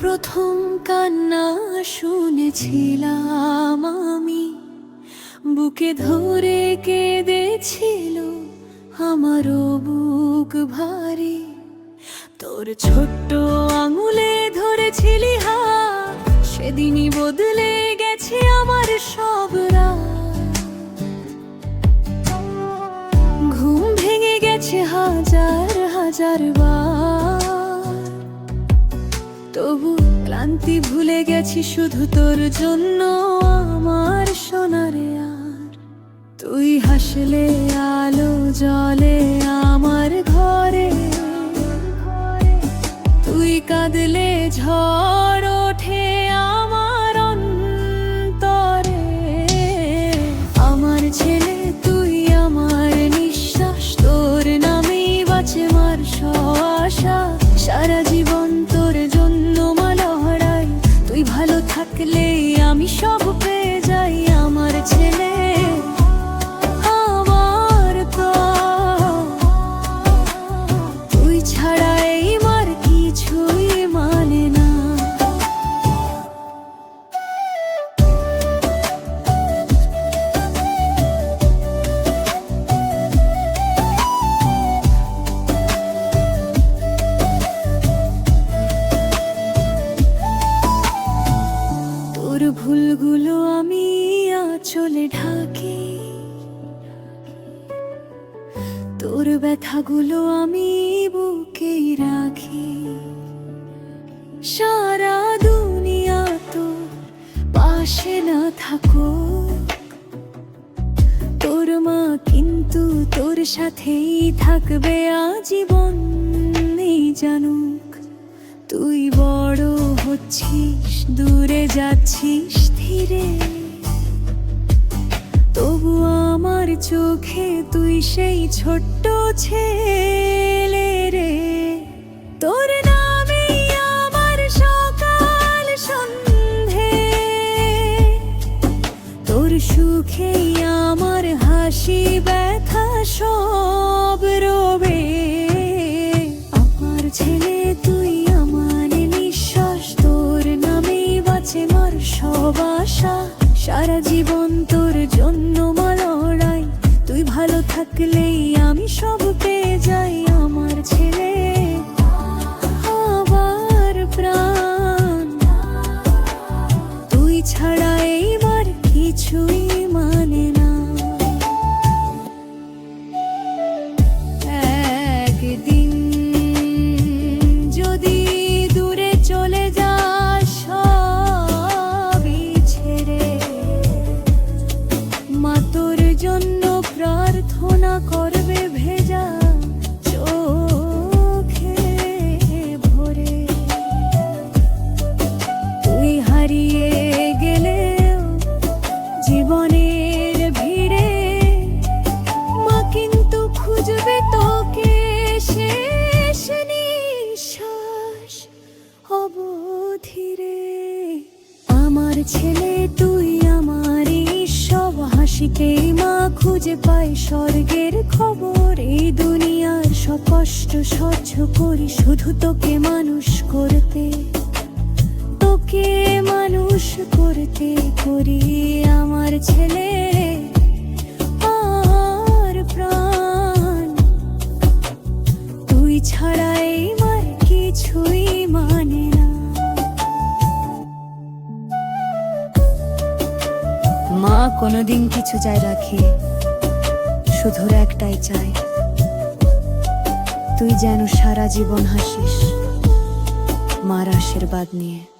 প্রথম কান্না শুনেছিলাম আমি। বুকে ধরে কেঁদেছিল আমারও বুক ভারী। তোর ছোট্ট আঙুলে ধরেছিলি হা সেদিনই বদলে গেছে আমার সব ঘুম ভেঙে গেছে হাজার হাজার বার। তবু ক্লান্তি ভুলে গেছি শুধু তোর জন্য আমার সোনারে আর। তুই হাসলে, আলো জলে আমার ঘরে। তুই কাঁদলে ঝড় ওঠে ভুলগুলো আমি চলে ঢাকি। তোর ব্যথাগুলো আমি বুকে রাখি। সারা দুনিয়া তো পাশে না থাকো তোর মা কিন্তু তোর সাথেই থাকবে, আজীবন নেই জানুক। তুই বড় হচ্ছিস, দূরে যাচ্ছিস ধীরে। তবু আমার চোখে তুই সেই ছোট্ট ছেলে রে। তোর নামেই আমার সকাল সন্ধে। তোর সুখেই আমার হাসি ব্যথা সব সারা জীবন তোর জন্য মা লড়াই। তুই ভালো থাকলেই আমি সব পেয়ে যাই। করবে ভেজা চোখে হারিয়ে জীবনের ভিড়ে মা কিন্তু খুঁজবে শেষ নিঃশ্বাস আমার ছেলে হাসিতেই মা খুঁজে পাই স্বর্গের খবর। এই দুনিয়ার সব সহ্য করি শুধু তোকে মানুষ করতে। তোকে মানুষ করতে করি আমার ছেলে। কোনোদিন কিছু চাই রাখি। শুধু একটাই চাই তুই যেন সারা জীবন হাসিস, মার আশীর্বাদ নিয়ে।